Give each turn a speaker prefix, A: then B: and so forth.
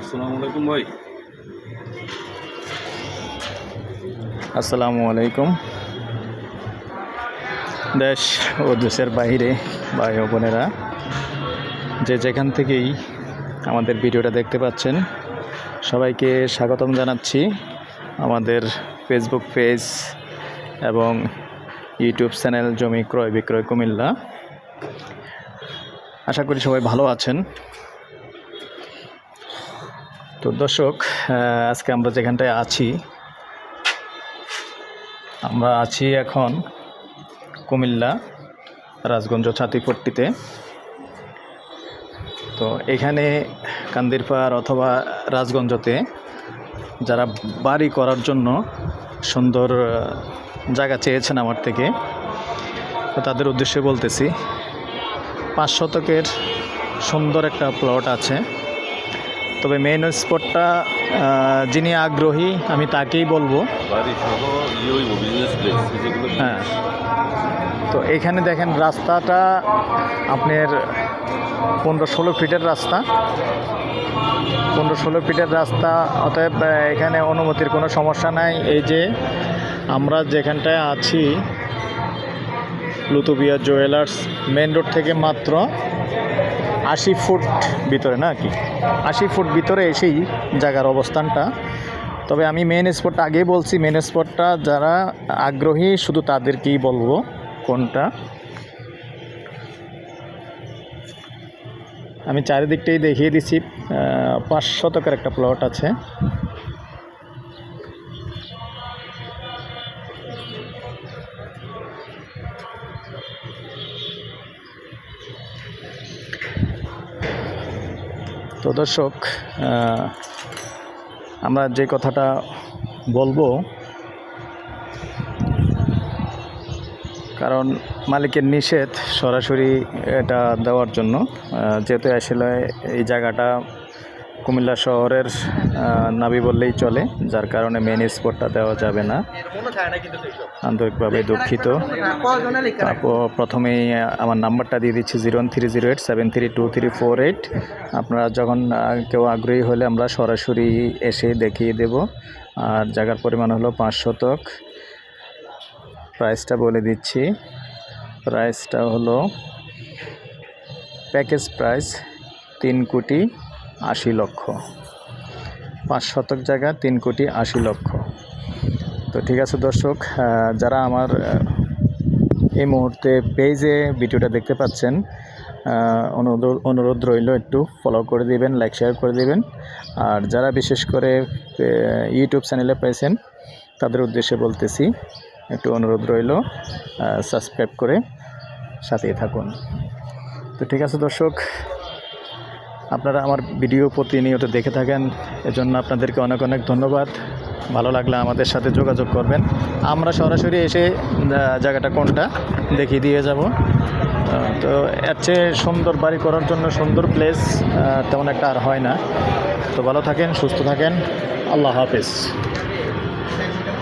A: আসসালামু আলাইকুম ভাই।
B: আসসালামু আলাইকুম। দেশ ও দেশের বাইরে ভাই ও বোনেরা, যে যেখান থেকেই আমাদের ভিডিওটা দেখতে পাচ্ছেন, সবাইকে স্বাগতম জানাচ্ছি আমাদের ফেসবুক পেজ এবং ইউটিউব চ্যানেল জমি ক্রয় বিক্রয় কুমিল্লা। আশা করি সবাই ভালো আছেন। তো দর্শক আজকে আমরা যেখানটায় আছি, আমরা আছি এখন কুমিল্লা রাজগঞ্জ ছাতিপট্টিতে। তো এখানে কান্দিরপাড় অথবা রাজগঞ্জতে যারা বাড়ি করার জন্য সুন্দর জায়গা চেয়েছেন আমার থেকে, তো তাদের উদ্দেশ্যে বলতেছি পাঁচ শতকের সুন্দর একটা প্লট আছে। তবে মেইন স্পটটা যিনি আগ্রহী আমি তাকেই বলব। হ্যাঁ। তো এখানে দেখেন রাস্তাটা আপনার পনেরো ষোলো ফিটের রাস্তা। পনেরো ষোলো ফিটের রাস্তা অতএব এখানে অনুমতির কোনো সমস্যা নাই। এই যে আমরা যেখানটায় আছি লুতুবিয়া জুয়েলার্স মেন রোড থেকে মাত্র আশি ফুট ভিতরে, না কি? আশি ফুট ভিতরে এসেই জায়গার অবস্থানটা। তবে আমি মেন স্পটটা আগেই বলছি মেন স্পটটা যারা আগ্রহী শুধু তাদেরকেই বলব কোনটা। আমি চারিদিকটাই দেখিয়ে দিছি পাঁচ শতকের একটা প্লট আছে। তো দর্শক আমরা যে কথাটা বলব, কারণ মালিকের নিষেধ সরাসরি এটা দেওয়ার জন্য যেহেতু আসলে এই জায়গাটা কুমিল্লা শহরের নাবি বললেই চলে, যার কারণে মেন স্পটটা দেওয়া যাবে না। আন্তরিকভাবে দুঃখিত। তারপর প্রথমেই আমার নাম্বারটা দিয়ে দিচ্ছি zero three zero eight seven three two three four eight. আপনারা যখন কেউ আগ্রহী হলে আমরা সরাসরি এসে দেখিয়ে দেব। আর জায়গার পরিমাণ হলো পাঁচ শতক। প্রাইসটা বলে দিচ্ছি। প্রাইসটা হলো প্যাকেজ প্রাইস তিন কোটি। আশি লক্ষ। পাঁচ শতক জায়গা, তিন কোটি আশি লক্ষ। তো ঠিক আছে দর্শক যারা আমার এই মুহূর্তে পেজে ভিডিওটা দেখতে পাচ্ছেন অনুরোধ অনুরোধ রইল একটু ফলো করে দিবেন লাইক শেয়ার করে দিবেন। আর যারা বিশেষ করে ইউটিউব চ্যানেলে পেয়েছেন, তাদের উদ্দেশ্যে বলতেছি, একটু অনুরোধ রইল সাবস্ক্রাইব করে সাথেই থাকুন। তো ঠিক আছে দর্শক আপনারা আমার ভিডিও প্রতিনিয়ত দেখে থাকেন, এজন্য আপনাদেরকে অনেক অনেক ধন্যবাদ। ভালো লাগলে আমাদের সাথে যোগাযোগ করবেন। আমরা সরাসরি এসে জায়গাটা কোনটা দেখিয়ে দিয়ে যাব। তো এর চেয়ে সুন্দর বাড়ি করার জন্য সুন্দর প্লেস তেমন একটা আর হয় না। তো ভালো থাকেন, সুস্থ থাকেন। আল্লাহ হাফেজ।